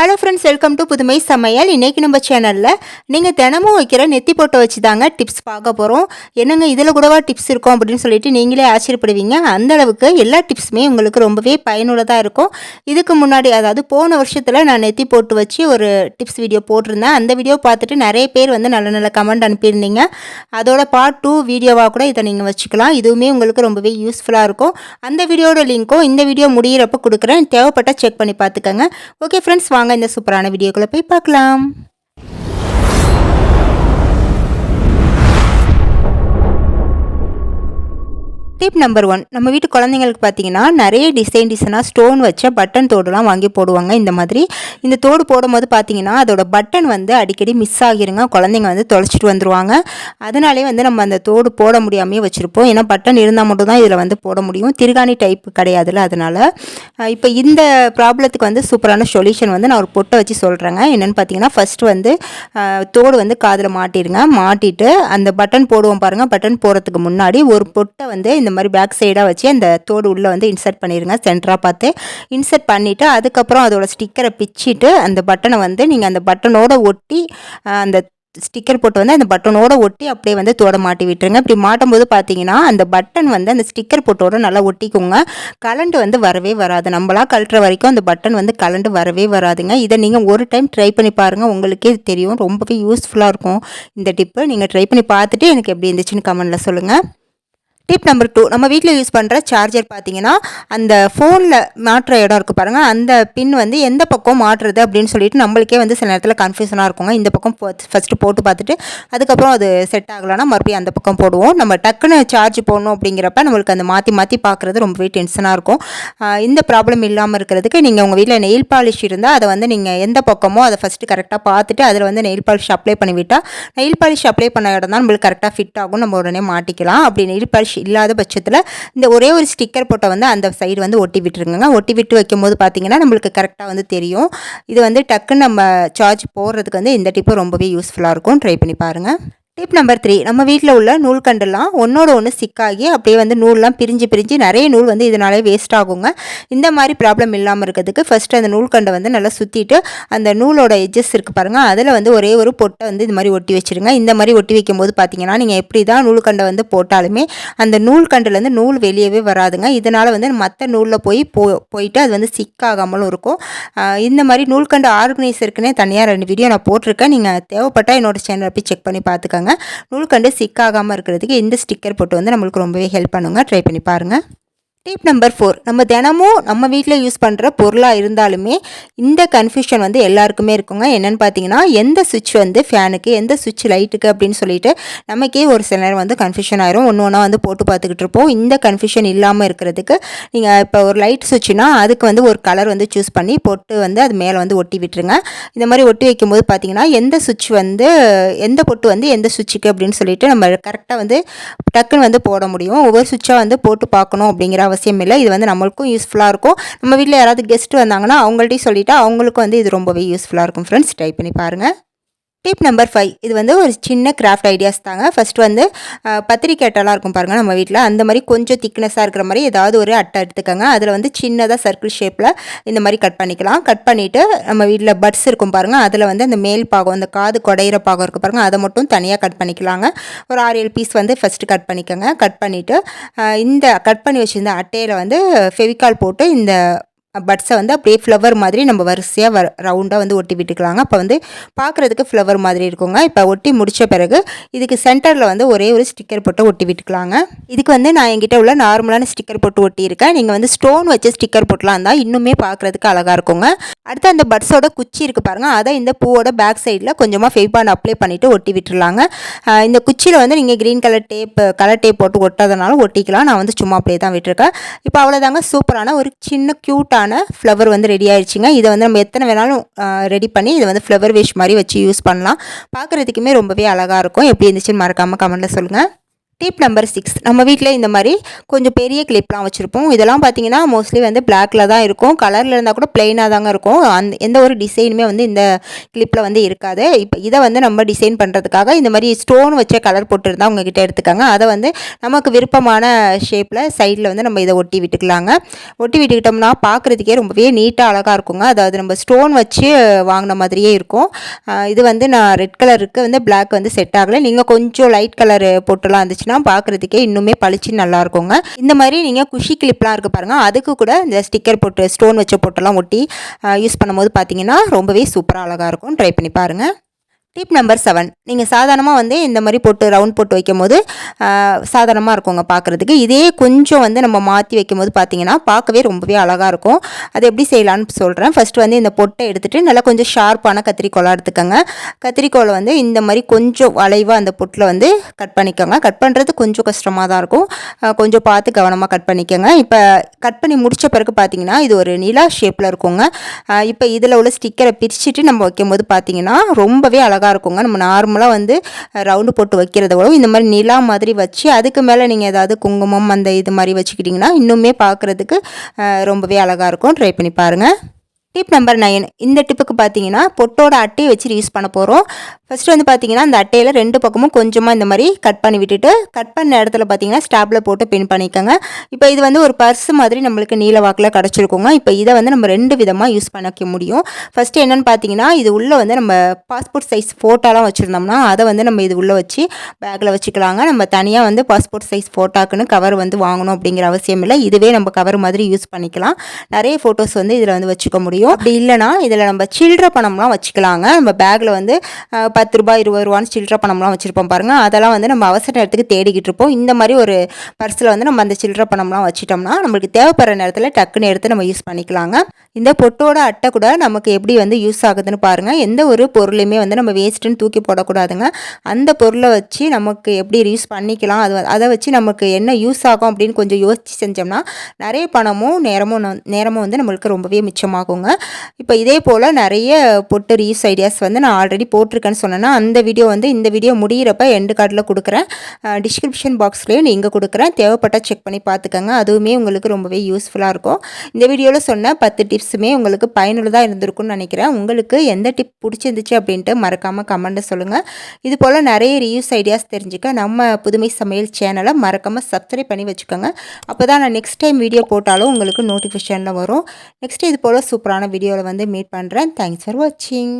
Hello friends welcome to புதுமை சமையல். இன்றைக்கி நம்ம சேனலில் நீங்கள் தினமும் வைக்கிற நெத்தி போட்டை வச்சு தாங்க டிப்ஸ் பார்க்க போகிறோம் என்னங்க இதில் கூடவா டிப்ஸ் இருக்கும் அப்படின்னு சொல்லிட்டு நீங்களே ஆச்சரியப்படுவீங்க. அந்த அளவுக்கு எல்லா டிப்ஸுமே உங்களுக்கு ரொம்பவே பயனுள்ளதாக இருக்கும். இதுக்கு முன்னாடி அதாவது போன வருஷத்தில் நான் நெத்தி போட்டு வச்சு ஒரு டிப்ஸ் வீடியோ போட்டிருந்தேன். அந்த வீடியோ பார்த்துட்டு நிறைய பேர் வந்து நல்ல நல்ல கமெண்ட் அனுப்பியிருந்தீங்க. அதோட பார்ட் டூ வீடியோவாக கூட இதை நீங்கள் வச்சுக்கலாம். இதுவுமே உங்களுக்கு ரொம்பவே யூஸ்ஃபுல்லாக இருக்கும். அந்த வீடியோட லிங்க்கும் இந்த வீடியோ முடியிறப்ப கொடுக்குறேன். தேவைப்பட்டால் செக் பண்ணி பார்த்துக்கோங்க. ஓகே ஃப்ரெண்ட்ஸ் வாங்க இந்த சூப்பரான வீடியோக்குள்ளே போய் பார்க்கலாம் டிப் நம்பர் ஒன் நம்ம வீட்டு குழந்தைங்களுக்கு பார்த்தீங்கன்னா நிறைய டிசைன் டிசைனாக ஸ்டோன் வச்ச பட்டன் தோடுலாம் வாங்கி போடுவாங்க. இந்த மாதிரி இந்த தோடு போடும்போது பார்த்தீங்கன்னா அதோட பட்டன் வந்து அடிக்கடி மிஸ் ஆகிருங்க. குழந்தைங்க வந்து தொலைச்சிட்டு வந்துருவாங்க. அதனாலே வந்து நம்ம அந்த தோடு போட முடியாமையே வச்சுருப்போம். ஏன்னா பட்டன் இருந்தால் மட்டும் தான் இதில் வந்து போட முடியும். திருகாணி டைப் கிடையாதுல்ல அதனால். இப்போ இந்த ப்ராப்ளத்துக்கு வந்து சூப்பரான சொல்யூஷன் வந்து நான் ஒரு பொட்டை வச்சு சொல்கிறேங்க என்னென்னு பார்த்தீங்கன்னா ஃபஸ்ட்டு வந்து தோடு வந்து காதில் மாட்டிடுங்க. மாட்டிட்டு அந்த பட்டன் போடுவோம் பாருங்கள் பட்டன் போடுறதுக்கு முன்னாடி ஒரு பொட்டை வந்து இந்த மாதிரி பேக் சைடாக வச்சு அந்த தோடு உள்ளே வந்து இன்சர்ட் பண்ணிடுங்க சென்டராக பார்த்து. இன்சர்ட் பண்ணிவிட்டு அதுக்கப்புறம் அதோட ஸ்டிக்கரை பிச்சிட்டு அந்த பட்டனை வந்து நீங்கள் அந்த பட்டனோட ஒட்டி அந்த ஸ்டிக்கர் போட்டு வந்து அந்த பட்டனோட ஒட்டி அப்படியே வந்து தோட மாட்டி விட்டுருங்க. இப்படி மாட்டும் போது பார்த்தீங்கன்னா அந்த பட்டன் வந்து அந்த ஸ்டிக்கர் போட்டோட நல்லா ஒட்டிக்கோங்க. கலண்டு வந்து வரவே வராது. நம்மளா கழட்டுற வரைக்கும் அந்த பட்டன் வந்து கலண்டு வரவே வராதுங்க. இதை நீங்கள் ஒரு டைம் ட்ரை பண்ணி பாருங்கள் உங்களுக்கே தெரியும். ரொம்பவே யூஸ்ஃபுல்லாக இருக்கும். இந்த டிப்பு நீங்கள் ட்ரை பண்ணி பார்த்துட்டு எனக்கு எப்படி இருந்துச்சுன்னு கமெண்டில் சொல்லுங்கள் டிப் நம்பர் டூ நம்ம வீட்டில் யூஸ் பண்ணுற சார்ஜர் பார்த்தீங்கன்னா அந்த ஃபோனில் மாட்டுற இடம் இருக்குது பாருங்கள் அந்த பின் வந்து எந்த பக்கம் மாட்டுறது அப்படின்னு சொல்லிட்டு நம்மளுக்கே வந்து சில நேரத்தில் கன்ஃபியூஷனாக இருக்குங்க. இந்த பக்கம் ஃபஸ்ட்டு போட்டு பார்த்துட்டு அதுக்கப்புறம் அது செட் ஆகலைன்னா மறுபடியும் அந்த பக்கம் போடுவோம். நம்ம டக்குன்னு சார்ஜ் போடணும் அப்படிங்கிறப்ப நம்மளுக்கு அந்த மாற்றி மாற்றி பார்க்குறது ரொம்பவே டென்ஷனாக இருக்கும். இந்த ப்ராப்ளம் இல்லாமல் இருக்கிறதுக்கு நீங்கள் உங்கள் வீட்டில் நெயில் பாலிஷ் இருந்தால் அதை வந்து நீங்கள் எந்த பக்கமோ அதை ஃபஸ்ட்டு கரெக்டாக பார்த்துட்டு அதில் வந்து நெயில் பாலிஷ் அப்ளை பண்ணிவிட்டால் நெயில் பாலிஷ் அப்ளை பண்ண இடம் தான் நம்மளுக்கு கரெக்டாக ஃபிட் ஆகும். நம்ம உடனே மாட்டிக்கலாம். அப்படி நெயில் பாலிஷ் இல்லாத பட்சத்தில் இந்த ஒரே ஒரு ஸ்டிக்கர் போட்டை வந்து அந்த சைடு வந்து ஒட்டி விட்டுருங்க ஒட்டி விட்டு வைக்கும்போது பார்த்தீங்கன்னா நம்மளுக்கு கரெக்டாக வந்து தெரியும். இது வந்து டக்குன்னு நம்ம சார்ஜ் போடுறதுக்கு வந்து இந்த டிப்பு ரொம்பவே யூஸ்ஃபுல்லாக இருக்கும். ட்ரை பண்ணி பாருங்கள் டிப் நம்பர் த்ரீ நம்ம வீட்டில் உள்ள நூல்கண்டெல்லாம் ஒன்றோட ஒன்று சிக்காகி அப்படியே வந்து நூல்லாம் பிரிஞ்சு பிரிஞ்சு நிறைய நூல் வந்து இதனாலே வேஸ்ட் ஆகுங்க. இந்த மாதிரி ப்ராப்ளம் இல்லாமல் இருக்கிறதுக்கு ஃபஸ்ட்டு அந்த நூல்கண்டை வந்து நல்லா சுற்றிட்டு அந்த நூலோட எஜ்ஜஸ் இருக்குது பாருங்கள் அதில் வந்து ஒரே ஒரு பொட்டை வந்து இது மாதிரி ஒட்டி வச்சிருங்க. இந்த மாதிரி ஒட்டி வைக்கும்போது பார்த்தீங்கன்னா நீங்கள் எப்படி தான் நூல்கண்டை வந்து போட்டாலுமே அந்த நூல்கண்டுலேருந்து நூல் வெளியவே வராதுங்க. இதனால் வந்து மற்ற நூலில் போய் போ போயிட்டு அது வந்து சிக்காகாமலும் இருக்கும். இந்த மாதிரி நூல்கண்டு ஆர்கனைசருக்குன்னே தனியாக ரெண்டு வீடியோ நான் போட்டிருக்கேன். நீங்கள் தேவைப்பட்டால் என்னோடய சேனலை போய் செக் பண்ணி பார்த்துக்கோங்க நூல்கண்டு சிக்காகாமல் இருக்கிறதுக்கு இந்த ஸ்டிக்கர் போட்டு வந்து நம்மளுக்கு ரொம்பவே ஹெல்ப் பண்ணுங்க. ட்ரை பண்ணி பாருங்கள் டிப் நம்பர் ஃபோர் நம்ம தினமும் நம்ம வீட்டில் யூஸ் பண்ணுற பொருளாக இருந்தாலுமே இந்த கன்ஃபியூஷன் வந்து எல்லாருக்குமே இருக்குங்க. என்னென்னு பார்த்தீங்கன்னா எந்த சுவிட்ச் வந்து ஃபேனுக்கு எந்த சுவிட்ச் லைட்டுக்கு அப்படின்னு சொல்லிட்டு நமக்கே ஒரு சில நேரம் வந்து கன்ஃபியூஷன் ஆயிரும். ஒன்று ஒன்றா வந்து போட்டு பார்த்துக்கிட்டு இருப்போம். இந்த கன்ஃபியூஷன் இல்லாமல் இருக்கிறதுக்கு நீங்கள் இப்போ ஒரு லைட் சுவிட்ச்னா அதுக்கு வந்து ஒரு கலர் வந்து சூஸ் பண்ணி போட்டு வந்து அது மேலே வந்து ஒட்டி விட்டுருங்க. இந்த மாதிரி ஒட்டி வைக்கும்போது பார்த்தீங்கன்னா எந்த சுவிட்ச் வந்து எந்த பொட்டு வந்து எந்த சுவிட்சுக்கு அப்படின்னு சொல்லிட்டு நம்ம கரெக்டாக வந்து டக்குன்னு வந்து போட முடியும். ஒவ்வொரு சுவிட்சாக வந்து போட்டு பார்க்கணும் அப்படிங்கிற அவசியம் இல்லை. இது வந்து நம்மளுக்கும் யூஸ்ஃபுல்லாக இருக்கும். நம்ம வீட்டில் யாராவது கெஸ்ட் வந்தாங்கன்னா அவங்கள்ட்டையும் சொல்லிவிட்டு அவங்களுக்கும் வந்து இது ரொம்பவே யூஸ்ஃபுல்லாக இருக்கும். ஃப்ரெண்ட்ஸ் ட்ரை பண்ணி பாருங்கள் டிப் நம்பர் ஃபைவ் இது வந்து ஒரு சின்ன கிராஃப்ட் ஐடியாஸ் தாங்க. ஃபர்ஸ்ட் வந்து பத்திரிக்கை அட்டெல்லாம் இருக்கும் பாருங்கள் நம்ம வீட்டில் அந்த மாதிரி கொஞ்சம் திக்னஸாக இருக்கிற மாதிரி ஏதாவது ஒரு அட்டை எடுத்துக்கோங்க. அதில் வந்து சின்னதாக சர்க்கிள் ஷேப்பில் இந்த மாதிரி கட் பண்ணிக்கலாம். கட் பண்ணிவிட்டு நம்ம வீட்டில் பட்ஸ் இருக்கும் பாருங்கள் அதில் வந்து அந்த மேல் பாகம் அந்த காது குடையிற பாகம் இருக்குது பாருங்கள் அதை மட்டும் தனியாக கட் பண்ணிக்கலாங்க. ஒரு ஆறு ஏழு பீஸ் வந்து ஃபஸ்ட்டு கட் பண்ணிக்கோங்க. கட் பண்ணிவிட்டு இந்த கட் பண்ணி வச்சுருந்த அட்டையில் வந்து ஃபெவிகால் போட்டு இந்த பட்ஸை வந்து அப்படியே ஃப்ளவர் மாதிரி நம்ம வரிசையாக வ ரவுண்டாக வந்து ஒட்டி விட்டுக்கலாங்க. அப்போ வந்து பார்க்குறதுக்கு ஃப்ளவர் மாதிரி இருக்குங்க. இப்போ ஒட்டி முடித்த பிறகு இதுக்கு சென்டரில் வந்து ஒரே ஒரு ஸ்டிக்கர் போட்டு ஒட்டி விட்டுக்கலாங்க. இதுக்கு வந்து நான் என்கிட்ட உள்ள நார்மலான ஸ்டிக்கர் போட்டு ஒட்டியிருக்கேன். நீங்கள் வந்து ஸ்டோன் வச்சு ஸ்டிக்கர் போட்டலாம் இருந்தால் இன்னுமே பார்க்குறதுக்கு அழகாக இருக்குங்க. அடுத்து அந்த பட்ஸோட குச்சி இருக்குது பாருங்கள் அதை இந்த பூவோட பேக் சைடில் கொஞ்சமாக ஃபெய்பான் அப்ளை பண்ணிவிட்டு ஒட்டி விட்டுருலாங்க இந்த குச்சியில் வந்து நீங்கள் green colour tape colour tape போட்டு ஒட்டாதனாலும் ஒட்டிக்கலாம். நான் வந்து சும்மா அப்படியே தான் விட்டுருக்கேன். இப்போ அவ்வளோதாங்க சூப்பரான ஒரு சின்ன க்யூட்டாக க்யூட்டான ஃப்ளவர் வந்து ரெடி ஆயிடுச்சுங்க. இதை வந்து நம்ம எத்தனை வேணாலும் ரெடி பண்ணி இதை வந்து ஃப்ளவர் வேஷ் மாதிரி வச்சு யூஸ் பண்ணலாம். பார்க்குறதுக்குமே ரொம்பவே அழகாக இருக்கும். எப்படி இருந்துச்சுன்னு மறக்காமல் கமெண்ட்டில் சொல்லுங்கள் டிப் நம்பர் சிக்ஸ் நம்ம வீட்டில் இந்த மாதிரி கொஞ்சம் பெரிய கிளிப்லாம் வச்சுருப்போம். இதெல்லாம் பார்த்தீங்கன்னா மோஸ்ட்லி வந்து பிளாக்ல தான் இருக்கும். கலரில் இருந்தால் கூட பிளெயினாக தாங்க இருக்கும். அந்த எந்த ஒரு டிசைனுமே வந்து இந்த கிளிப்பில் வந்து இருக்காது. இப்போ இதை வந்து நம்ம டிசைன் பண்ணுறதுக்காக இந்த மாதிரி ஸ்டோன் வச்ச கலர் போட்டுருந்தா உங்ககிட்ட எடுத்துக்காங்க. அதை வந்து நமக்கு விருப்பமான ஷேப்பில் சைடில் வந்து நம்ம இதை ஒட்டி விட்டுக்கலாங்க. ஒட்டி விட்டுக்கிட்டோம்னா பார்க்குறதுக்கே ரொம்பவே நீட்டாக அழகாக இருக்குங்க. அதாவது நம்ம ஸ்டோன் வச்சு வாங்கின மாதிரியே இருக்கும். இது வந்து நான் ரெட் கலருக்கு வந்து பிளாக் வந்து செட் ஆகலை. நீங்கள் கொஞ்சம் லைட் கலர் போட்டுலாம் இருந்துச்சுன்னா இருந்துச்சுன்னா பார்க்குறதுக்கே இன்னுமே பளிச்சு நல்லா இருக்குங்க. இந்த மாதிரி நீங்கள் குஷி கிளிப்லாம் இருக்குது பாருங்கள் அதுக்கு கூட இந்த ஸ்டிக்கர் போட்டு ஸ்டோன் வச்ச போட்டெல்லாம் ஒட்டி யூஸ் பண்ணும்போது பார்த்தீங்கன்னா ரொம்பவே சூப்பராக அழகாக இருக்கும் ட்ரை பண்ணி பாருங்கள் டிப் நம்பர் செவன் நீங்கள் சாதாரணமாக வந்து இந்த மாதிரி போட்டு ரவுண்ட் போட்டு வைக்கும் போது சாதாரணமாக இருக்குங்க பார்க்குறதுக்கு இதே கொஞ்சம் வந்து நம்ம மாற்றி வைக்கும் போது பார்த்தீங்கன்னா பார்க்கவே ரொம்பவே அழகாக இருக்கும். அது எப்படி செய்யலான்னு சொல்கிறேன் ஃபஸ்ட்டு வந்து இந்த பொட்டை எடுத்துகிட்டு நல்லா கொஞ்சம் ஷார்ப்பான கத்திரிக்கோளாக எடுத்துக்கோங்க. கத்திரிக்கோளை வந்து இந்த மாதிரி கொஞ்சம் வளைவாக அந்த பொட்டில் வந்து கட் பண்ணிக்கோங்க. கட் பண்ணுறது கொஞ்சம் கஷ்டமாக தான் இருக்கும். கொஞ்சம் பார்த்து கவனமாக கட் பண்ணிக்கோங்க. இப்போ கட் பண்ணி முடித்த பிறகு பார்த்தீங்கன்னா இது ஒரு நிலா ஷேப்பில் இருக்குங்க. இப்போ இதில் உள்ள ஸ்டிக்கரை பிரிச்சுட்டு நம்ம வைக்கும்போது பார்த்தீங்கன்னா ரொம்பவே அழகாக அழகாக இருக்குங்க. நம்ம நார்மலாக வந்து ரவுண்டு போட்டு வைக்கிறத விட இந்த மாதிரி நிலா மாதிரி வச்சு அதுக்கு மேலே நீங்கள் ஏதாவது குங்குமம் அந்த இது மாதிரி வச்சுக்கிட்டிங்கன்னா இன்னுமே பார்க்குறதுக்கு ரொம்பவே அழகாக இருக்கும். ட்ரை பண்ணி பாருங்கள் டிப் நம்பர் நைன் இந்த டிப்புக்கு பார்த்தீங்கன்னா பொட்டோட அட்டையை வச்சு யூஸ் பண்ண போகிறோம் ஃபஸ்ட்டு வந்து பார்த்தீங்கன்னா அந்த அட்டையில் ரெண்டு பக்கமும் கொஞ்சமாக இந்த மாதிரி கட் பண்ணி விட்டுட்டு கட் பண்ண இடத்துல பார்த்தீங்கன்னா ஸ்டாப்பில் போட்டு பின் பண்ணிக்கோங்க. இப்போ இது வந்து ஒரு பர்ஸ் மாதிரி நம்மளுக்கு நீல வாக்கில் கிடச்சிருக்கோங்க. இப்போ இதை வந்து நம்ம ரெண்டு விதமாக யூஸ் பண்ணிக்க முடியும். ஃபஸ்ட்டு என்னென்னு பார்த்தீங்கன்னா இது உள்ளே வந்து நம்ம பாஸ்போர்ட் சைஸ் ஃபோட்டோலாம் வச்சுருந்தோம்னா அதை வந்து நம்ம இது உள்ளே வச்சு பேக்கில் வச்சுக்கலாங்க. நம்ம தனியாக வந்து பாஸ்போர்ட் சைஸ் ஃபோட்டோக்குன்னு கவர் வந்து வாங்கணும் அப்படிங்கிற அவசியம் இல்லை. இதுவே நம்ம கவர் மாதிரி யூஸ் பண்ணிக்கலாம். நிறைய ஃபோட்டோஸ் வந்து இதில் வந்து வச்சுக்க முடியும். அப்படி இல்லைனா இதில் நம்ம சில்லற பணம்லாம் வச்சுக்கலாங்க. நம்ம பேக்கில் வந்து பத்து ரூபாய் இருபது ரூபான்னு சில்லற பணம்லாம் வச்சுருப்போம் பாருங்கள் அதெல்லாம் வந்து நம்ம அவசர நேரத்துக்கு தேடிக்கிட்டு இருப்போம். இந்த மாதிரி ஒரு பர்ஸில் வந்து நம்ம அந்த சில்லற பணம்லாம் வச்சுட்டோம்னா நம்மளுக்கு தேவைப்படுற நேரத்தில் டக்குன்னு எடுத்து நம்ம யூஸ் பண்ணிக்கலாங்க. இந்த பொட்டோட அட்டை கூட நமக்கு எப்படி வந்து யூஸ் ஆகுதுன்னு பாருங்கள் எந்த ஒரு பொருளையுமே வந்து நம்ம வேஸ்ட்டுன்னு தூக்கி போடக்கூடாதுங்க. அந்த பொருளை வச்சு நமக்கு எப்படி யூஸ் பண்ணிக்கலாம்? அது அதை வச்சு நமக்கு என்ன யூஸ் ஆகும் அப்படின்னு கொஞ்சம் யோசித்து செஞ்சோம்னா நிறைய பணமும் நேரமும் நேரமும் வந்து நம்மளுக்கு ரொம்பவே மிச்சமாகுங்க. இப்போ இதே போல் நிறைய பொட்டு ரீஸ் ஐடியாஸ் வந்து நான் ஆல்ரெடி போட்டிருக்கேன்னு சொன்னேன்னா அந்த வீடியோ வந்து இந்த வீடியோ முடிகிறப்ப எண்டு கார்டில் கொடுக்குறேன். டிஸ்கிரிப்ஷன் பாக்ஸ்லேயும் நீங்கள் கொடுக்குறேன். தேவைப்பட்டால் செக் பண்ணி பார்த்துக்கோங்க அதுவுமே உங்களுக்கு ரொம்பவே யூஸ்ஃபுல்லாக இருக்கும். இந்த வீடியோவில் சொன்ன பத்து டிப்ஸுமே உங்களுக்கு பயனுள்ளதாக இருந்திருக்கும்னு நினைக்கிறேன். உங்களுக்கு எந்த டிப் பிடிச்சிருந்துச்சு அப்படின்ட்டு மறக்காமல் கமெண்ட்டை சொல்லுங்கள் இது போல் நிறைய ரீயூஸ் ஐடியாஸ் தெரிஞ்சுக்க நம்ம புதுமை சமையல் சேனலை மறக்காமல் சப்ஸ்கிரைப் பண்ணி வச்சுக்கோங்க. அப்போ தான் நான் நெக்ஸ்ட் டைம் வீடியோ போட்டாலும் உங்களுக்கு நோட்டிஃபிகேஷனில் வரும். நெக்ஸ்ட் இது போல் சூப்பரான வீடியோவில் வந்து மீட் பண்ணுறேன் தேங்க்ஸ் ஃபார் வாட்சிங்